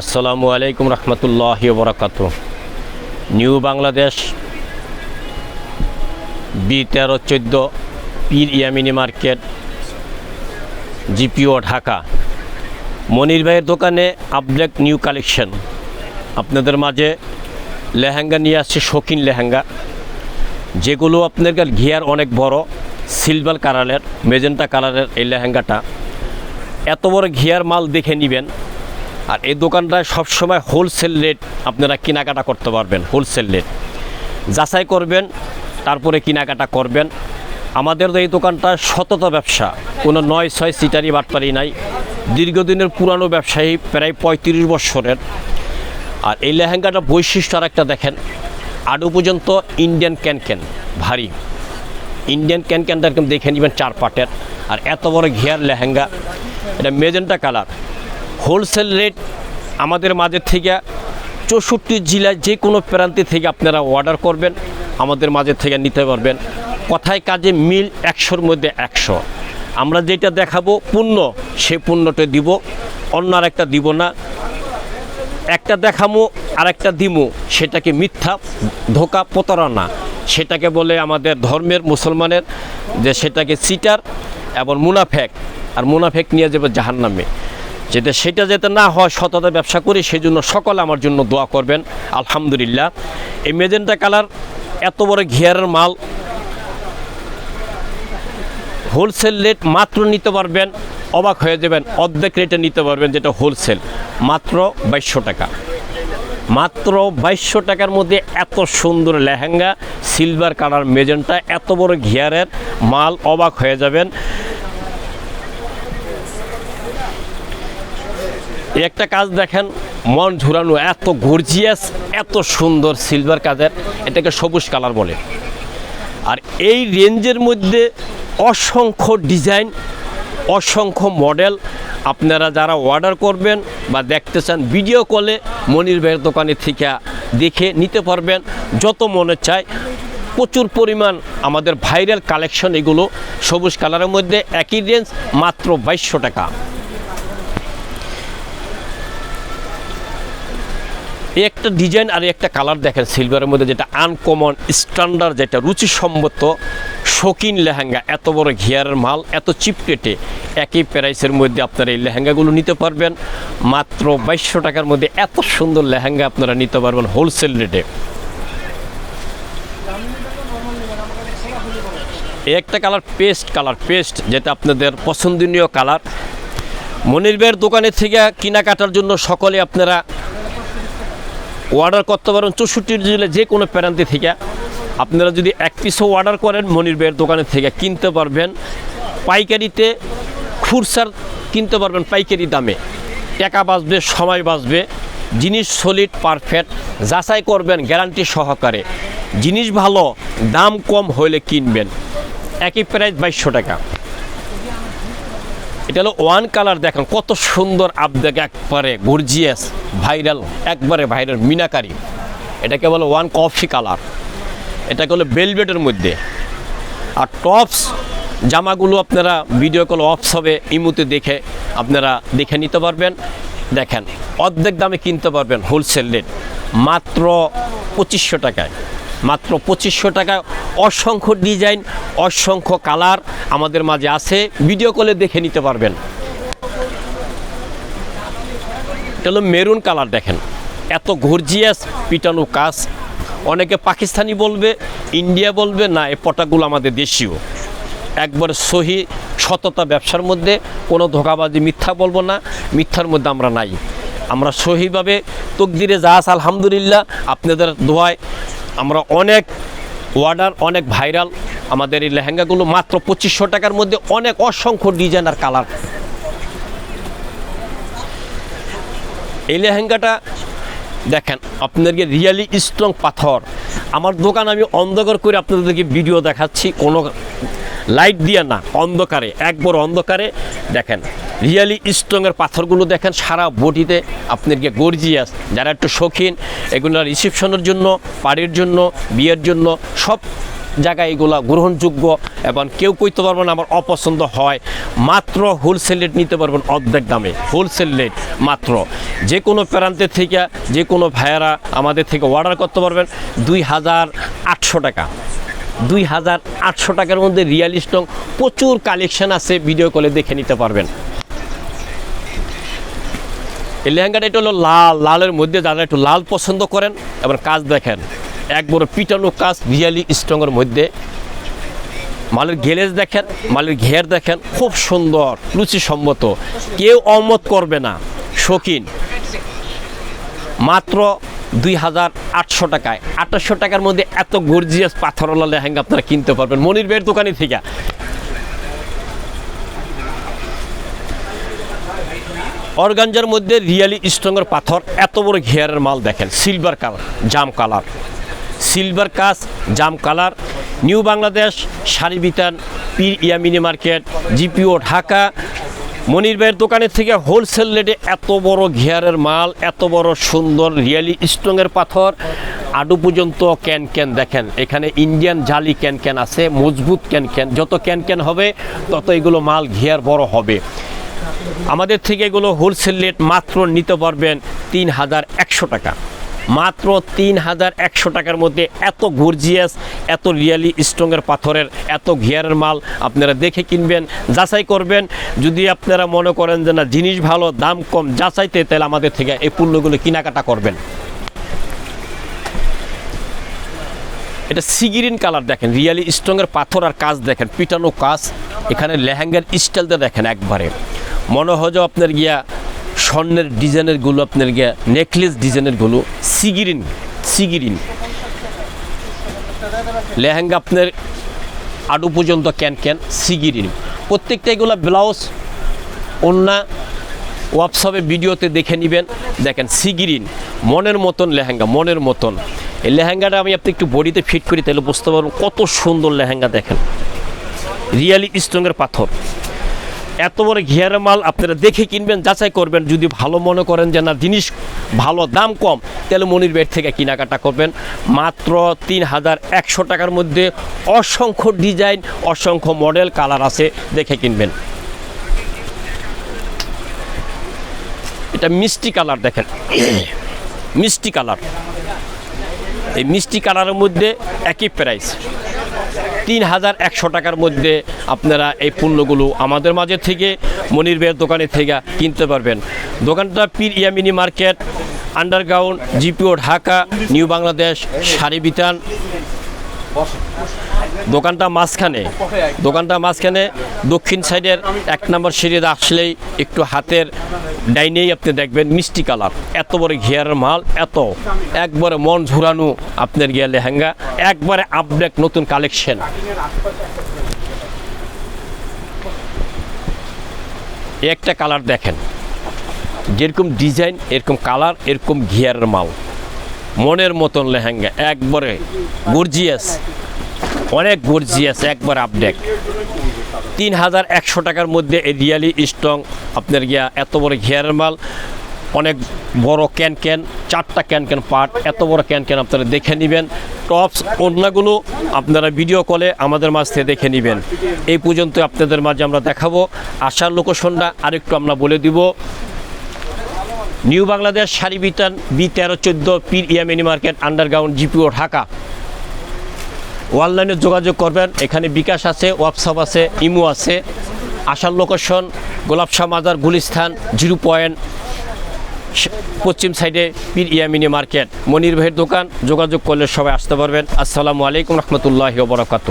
আসসালামু আলাইকুম রহমতুল্লাহ বরাকাত নিউ বাংলাদেশ বি তেরো চোদ্দ পীর ইয়ামিনী মার্কেট, জিপিও ঢাকা। মনির ভাইয়ের দোকানে আপডেট নিউ কালেকশন। আপনাদের মাঝে লেহেঙ্গা নিয়ে আসছে শৌখিন লেহেঙ্গা। যেগুলো আপনার ঘিয়ার অনেক বড়, সিলভার কালারের, মেজেন্টা কালারের এই লেহেঙ্গাটা। এত বড় ঘিয়ার মাল দেখে নেবেন। আর এই দোকানটায় সবসময় হোলসেল রেট আপনারা কেনাকাটা করতে পারবেন হোলসেল রেট যাচাই করবেন, তারপরে কেনাকাটা করবেন। আমাদের এই দোকানটা সতত ব্যবসা, কোনো নয় ছয় সিটারি বাটপারি নাই। দীর্ঘদিনের পুরানো ব্যবসায়ী, প্রায় পঁয়ত্রিশ বছরের। আর এই লেহেঙ্গাটা বৈশিষ্ট্য আর একটা দেখেন, আডু পর্যন্ত ইন্ডিয়ান ক্যান ক্যান ভারী। ইন্ডিয়ান ক্যান ক্যানটা এরকম দেখে নেবেন চার পাটের। আর এত বড় ঘিয়ার লেহেঙ্গা, এটা মেজেন্টা কালার। হোলসেল রেট আমাদের মাঝে থেকে চৌষট্টি জেলায় যে কোনো প্রান্তি থেকে আপনারা অর্ডার করবেন, আমাদের মাঝে থেকে নিতে পারবেন। কথায় কাজে মিল একশোর মধ্যে একশো। আমরা যেটা দেখাবো পূর্ণ, সে পূর্ণটা দিব, অন্য আর একটা দিব না। একটা দেখামো আর একটা দিমো, সেটাকে মিথ্যা, ধোকা, প্রতারণা। সেটাকে বলে আমাদের ধর্মের মুসলমানের যে সেটাকে সিটার এবং মুনাফেক। আর মুনাফেক নিয়ে যাবে জাহান নামে যাতে সেটা যাতে না হয়, সততা ব্যবসা করি সেই জন্য সকলে আমার জন্য দোয়া করবেন। আলহামদুলিল্লাহ। এই মেজেন্টা কালার, এত বড় ঘিয়ারের মাল। হোলসেল রেট মাত্র নিতে পারবেন, অবাক হয়ে যাবেন, অর্ধেক রেটে নিতে পারবেন, যেটা হোলসেল। মাত্র বাইশশো টাকা। মাত্র বাইশশো টাকার মধ্যে এত সুন্দর লেহেঙ্গা, সিলভার কালার মেজেন্টা, এত বড় ঘিয়ারের মাল, অবাক হয়ে যাবেন। একটা কাজ দেখেন, মন ঝুরানো এত গর্জিয়াস এত সুন্দর সিলভার কাজের, এটাকে সবুজ কালার বলে। আর এই রেঞ্জের মধ্যে অসংখ্য ডিজাইন অসংখ্য মডেল আপনারা যারা অর্ডার করবেন বা দেখতে চান ভিডিও কলে মনির ভাইয়ের দোকানে থেকে দেখে নিতে পারবেন, যত মনে চায়। প্রচুর পরিমাণ আমাদের ভাইরাল কালেকশন এগুলো সবুজ কালারের মধ্যে, একই রেঞ্জ মাত্র বাইশশো টাকা। এই একটা ডিজাইন আর একটা কালার দেখেন সিলভারের মধ্যে যেটা আনকমন স্ট্যান্ডার্ড যেটা রুচিসম্মত, শৌখিন লেহেঙ্গা, এত বড় ঘিয়ারের মাল, এত চিপ রেটে একই প্রাইসের মধ্যে আপনারা এই লেহেঙ্গাগুলো নিতে পারবেন। মাত্র বাইশশো টাকার মধ্যে এত সুন্দর লেহেঙ্গা আপনারা নিতে পারবেন হোলসেল রেটে একটা কালার পেস্ট কালার পেস্ট যেটা আপনাদের পছন্দনীয় কালার। মনির ভাইয়ের দোকানে থেকে কেনাকাটার জন্য সকলে আপনারা অর্ডার করতে পারেন চৌষট্টি জেলে যে কোনো প্রান্তি থেকে। আপনারা যদি এক পিসও অর্ডার করেন মনির ভাইয়ের দোকানের থেকে কিনতে পারবেন। পাইকারিতে খুরসার কিনতে পারবেন পাইকারি দামে। টাকা বাঁচবে, সময় বাঁচবে। জিনিস সলিড পারফেক্ট যাচাই করবেন গ্যারান্টি সহকারে। জিনিস ভালো, দাম কম হলে কিনবেন। একই প্রাইস বাইশশো টাকা। এটা হলো ওয়ান কালার দেখেন, কত সুন্দর আপদেক একবারে গর্জিয়াস ভাইরাল একবারে ভাইরাল মিনাকারি। এটাকে বলো ওয়ান কফি কালার এটাকে হলো বেলভেটের মধ্যে। আর টপস জামাগুলো আপনারা ভিডিও কল অফস হবে ইমুতে দেখে আপনারা দেখে নিতে পারবেন। দেখেন, অর্ধেক দামে কিনতে পারবেন হোলসেল রেট মাত্র পঁচিশশো টাকায়। মাত্র পঁচিশশো টাকায় অসংখ্য ডিজাইন, অসংখ্য কালার আমাদের মাঝে আছে। ভিডিও কলে দেখে নিতে পারবেন। এটা মেরুন কালার দেখেন। এত গর্জিয়াস পিটানো কাজ। অনেকে পাকিস্তানি বলবে, ইন্ডিয়া বলবে, না, এ পটাগুলো আমাদের দেশীয়। একবারে সহি সততা ব্যবসার মধ্যে কোনো ধোকাবাজি, মিথ্যা বলব না, মিথ্যার মধ্যে আমরা নাই। আমরা সহিভাবে তকদিরে যা আছে, আলহামদুলিল্লাহ, আপনাদের দোয়ায় আমরা অনেক ওয়ার্ডার অনেক ভাইরাল আমাদের এই লেহেঙ্গাগুলো মাত্র পঁচিশশো টাকার মধ্যে অনেক অসংখ্য ডিজাইন আর কালার এই লেহেঙ্গাটা দেখেন, আপনাদেরকে রিয়ালি স্ট্রং পাথর। আমার দোকান আমি অন্ধকার করে আপনাদেরকে ভিডিও দেখাচ্ছি। কোনো লাইট দিয়ে না, অন্ধকারে, একবার অন্ধকারে দেখেন রিয়ালি স্ট্রংয়ের পাথরগুলো দেখেন, সারা বডিতে আপনাদেরকে গর্জিয়াস যারা একটু শৌখিন এগুলো রিসেপশনের জন্য পাড়ির জন্য, বিয়ের জন্য, সব জায়গায় এগুলো গ্রহণযোগ্য, এবং কেউ কইতে পারবেন আমার অপছন্দ হয়, মাত্র হোলসেল রেট নিতে পারবেন অর্ধেক দামে হোলসেল রেট মাত্র। যে কোনো প্রান্তের থেকে যে কোনো ভাইয়ারা আমাদের থেকে অর্ডার করতে পারবেন, দুই হাজার আটশো টাকা। দুই হাজার আটশো টাকার মধ্যে রিয়াল স্টক প্রচুর কালেকশন আছে ভিডিও কলে দেখে নিতে পারবেন। এই লেহেঙ্গাটা এটা হলো লাল, লালের মধ্যে যারা একটু লাল পছন্দ করেন, এবার কাজ দেখেন, এক বড় পিটানো কাজ রিয়ালি স্ট্রংয়ের মধ্যে। মালের গেলেজ দেখেন, মালের ঘের দেখেন, খুব সুন্দর, রুচিসম্মত, কেউ অমত করবে না, শৌখিন। মাত্র দুই হাজার আটশো টাকায়। আটশো টাকার মধ্যে এত গর্জিয়াস পাথরওয়ালা লেহেঙ্গা আপনারা কিনতে পারবেন। মনির বের দোকানে থেকে। অর্গানজার মধ্যে রিয়ালি স্ট্রংয়ের পাথর, এত বড় ঘেয়ারের মাল দেখেন সিলভার কালার জাম কালার সিলভার কাজ, জাম colour new Bangladesh Sari Bitan, Pir Yamini market, GPO Dhaka Monir ভাইয়ের দোকানের থেকে হোলসেল রেটে এত বড় ঘেয়ারের মাল, এত বড় সুন্দর রিয়ালি স্ট্রংয়ের পাথর। আডু পর্যন্ত ক্যান ক্যান দেখেন, এখানে ইন্ডিয়ান জালি ক্যান ক্যান আছে, মজবুত ক্যান ক্যান। যত ক্যান ক্যান হবে, তত এগুলো মাল ঘেয়ার বড় হবে। আমাদের থেকে এগুলো হোলসেল রেট মাত্র নিতে পারবেন তিন হাজার একশো টাকা। মাত্র তিন হাজার একশো টাকার মধ্যে এত গর্জিয়াস, এত রিয়ালি স্ট্রংয়ের পাথরের, এত ঘিয়ারের মাল আপনারা দেখে কিনবেন, যাচাই করবেন। যদি আপনারা মনে করেন যে না, জিনিস ভালো, দাম কম, যাচাইতে তাহলে আমাদের থেকে এই পণ্যগুলো কেনাকাটা করবেন। এটা সিগিরিন কালার দেখেন, রিয়ালি স্ট্রংয়ের পাথর আর কাজ দেখেন, পিটানো কাজ। এখানে লেহেঙ্গার স্টাইলটা দেখেন একবারে। মনে হয় যে আপনার গিয়া স্বর্ণের ডিজাইনেরগুলো আপনার গিয়া নেকলেস ডিজাইনেরগুলো সিগিরিন সিগিরিন। লেহেঙ্গা আপনার আডু পর্যন্ত ক্যান ক্যান সিগিরিন। প্রত্যেকটা এগুলো ব্লাউজ অন্যা হোয়াটসঅ্যাপে ভিডিওতে দেখে নেবেন। দেখেন, সিগিরিন, মনের মতন লেহেঙ্গা, মনের মতন। এই লেহেঙ্গাটা আমি আপনি একটু বডিতে ফিট করি, তাহলে বুঝতে পারবেন কত সুন্দর লেহেঙ্গা দেখেন। রিয়ালি স্ট্রংয়ের পাথর। এত বড় ঘিয়ার মাল আপনারা দেখে কিনবেন, যাচাই করবেন। যদি ভালো মনে করেন যে, না, জিনিস ভালো, দাম কম, তাহলে মনির বেড থেকে কেনাকাটা করবেন। মাত্র তিন হাজার একশো টাকার মধ্যে অসংখ্য ডিজাইন, অসংখ্য মডেল, কালার আছে, দেখে কিনবেন। এটা মিষ্টি কালার দেখেন। মিষ্টি কালার। এই মিষ্টি কালারের মধ্যে একই প্রাইস। তিন হাজার একশো টাকার মধ্যে আপনারা এই পণ্যগুলো আমাদের মাঝে থেকে মনির বের দোকানে থেকে কিনতে পারবেন। দোকানটা Pir Yamini market, underground GPO Dhaka, new Bangladesh Sari Bitan দোকানটা মাঝখানে। দোকানটা মাঝখানে দক্ষিণ সাইডের এক নম্বর সিঁড়িতে আসলেই একটু হাতের ডাইনেই আপনি দেখবেন মিষ্টি কালার। এত বড় ঘিয়ারের মাল, এত। একবারে মন ঝুরানো আপনার গিয়া লেহেঙ্গা, একবারে আপডেট নতুন কালেকশন একটা কালার দেখেন। যেরকম ডিজাইন এরকম কালার এরকম ঘিয়ারের মাল। মনের মতন লেহেঙ্গা, একবারে গর্জিয়াস অনেক গর্জিয়াস একবার আপডেট। তিন হাজার একশো টাকার মধ্যে এই রিয়ালি স্ট্রং, আপনার গিয়া এত বড় ঘিয়ারের মাল, অনেক বড় ক্যান ক্যান, চারটা ক্যান ক্যান পার্ট, এত বড় ক্যান ক্যান আপনারা দেখে নেবেন। টপস, অন্যগুলো আপনারা ভিডিও কলে আমাদের মাঝ থেকে দেখে নেবেন। এই পর্যন্ত আপনাদের মাঝে আমরা দেখাবো। আসার লোকেশনটা আরেকটু আমরা বলে দিব। নিউ বাংলাদেশ শাড়ি বিতান, বি তেরো চোদ্দ, Pir Yamini market, underground, GPO, Dhaka. অনলাইনে যোগাযোগ করবেন। এখানে বিকাশ আছে হোয়াটসঅ্যাপ আছে, ইমো আছে। আসার লোকেশন গোলাপশাহ মাজার গুলিস্থান, জিরো পয়েন্ট পশ্চিম সাইডে পীর ইয়ামিনি মার্কেট। মনির ভাইয়ের দোকান, যোগাযোগ করলে সবাই আসতে পারবেন। আসসালামু আলাইকুম রহমতুল্লাহ বরকাত